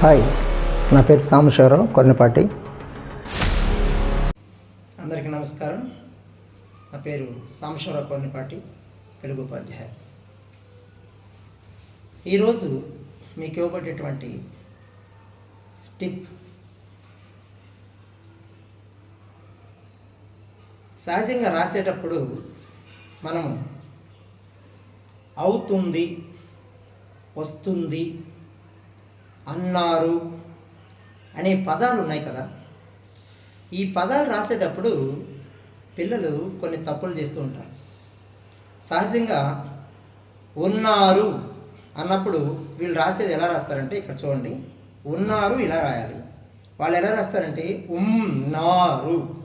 Hi నా పేరు సాంబశివరావు కొన్నపాటి అందరికీ నమస్కారం. నా పేరు సాంబశివరావు కొన్నపాటి తెలుగు ఉపాధ్యాయ ఈరోజు మీకు ఇవ్వబడేటువంటి టిప్. సహజంగా రాసేటప్పుడు మనము అవుతుంది వస్తుంది అన్నారు అనే పదాలు ఉన్నాయి కదా. ఈ పదాలు రాసేటప్పుడు పిల్లలు కొన్ని తప్పులు చేస్తూ ఉంటారు. సహజంగా ఉన్నారు అన్నప్పుడు వీళ్ళు రాసేది ఎలా రాస్తారంటే ఇక్కడ చూడండి. ఉన్నారు ఇలా రాయాలి. వాళ్ళు ఎలా రాస్తారంటే ఉన్నారు.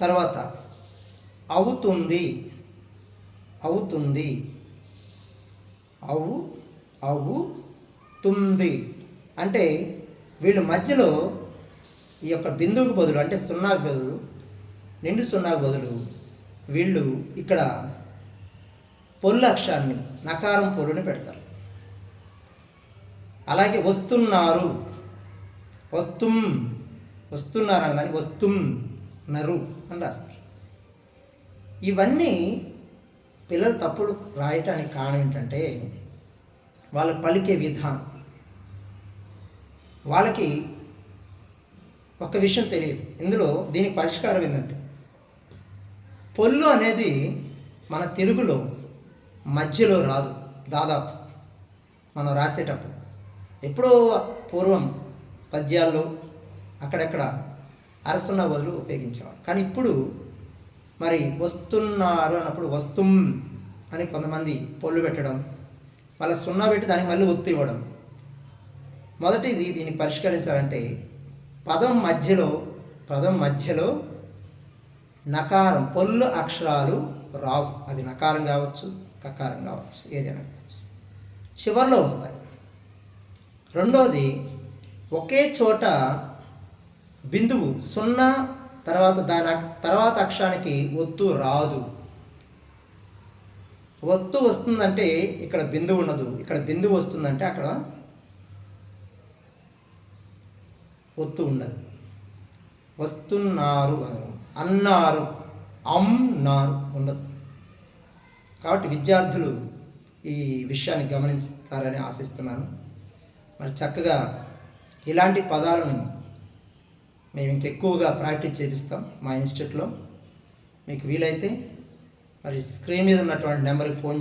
తర్వాత అవుతుంది. అవుతుంది. అవు అవుతుంది అంటే వీళ్ళు మధ్యలో ఈ యొక్క బిందువుకు బదులు అంటే సున్నాకు బదులు నిండు సున్నాకు బదులు వీళ్ళు ఇక్కడ పొల్లు అక్షరాన్ని నకారం పొల్లుని పెడతారు. అలాగే వస్తున్నారు. వస్తుం వస్తున్నారు అన్న దాన్ని వస్తుం నరు అని రాస్తారు. ఇవన్నీ పిల్లలు తప్పులు రాయటానికి కారణం ఏంటంటే వాళ్ళు పలికే విధానం. వాళ్ళకి ఒక విషయం తెలియదు. ఇందులో దీనికి పరిష్కారం ఏంటంటే పొల్లు అనేది మన తెలుగులో మధ్యలో రాదు. దాదాపు మనం రాసేటప్పుడు. ఎప్పుడో పూర్వం పద్యాల్లో అక్కడక్కడ అరసున్న బదులు ఉపయోగించేవాడు కానీ ఇప్పుడు మరి వస్తున్నారు అన్నప్పుడు వస్తుం అని కొంతమంది పొల్లు పెట్టడం మళ్ళీ సున్నా పెట్టి దానికి మళ్ళీ ఒత్తు ఇవ్వడం. మొదటిది దీన్ని పరిష్కరించాలంటే పదం మధ్యలో పదం మధ్యలో నకారం పొల్లు అక్షరాలు రావు. అది నకారం కావచ్చు కకారం కావచ్చు ఏదైనా కావచ్చు. చివర్లో వస్తాయి. రెండోది ఒకే చోట బిందువు సున్నా తర్వాత దాని తర్వాత అక్షరానికి ఒత్తు రాదు. ఒత్తు వస్తుందంటే ఇక్కడ బిందువు ఉండదు. ఇక్కడ బిందువు వస్తుందంటే అక్కడ ఒత్తు ఉండదు. వస్తున్నారు అన్నారు. అమ్నారు ఉండదు. కాబట్టి విద్యార్థులు ఈ విషయాన్ని గమనిస్తారని ఆశిస్తున్నాను. మరి చక్కగా ఇలాంటి పదాలను మేము ఇంకెక్కువగా ప్రాక్టీస్ చేపిస్తాం మా ఇన్స్టిట్యూట్లో. మీకు వీలైతే మరి స్క్రీన్ మీద ఉన్నటువంటి నెంబర్కి ఫోన్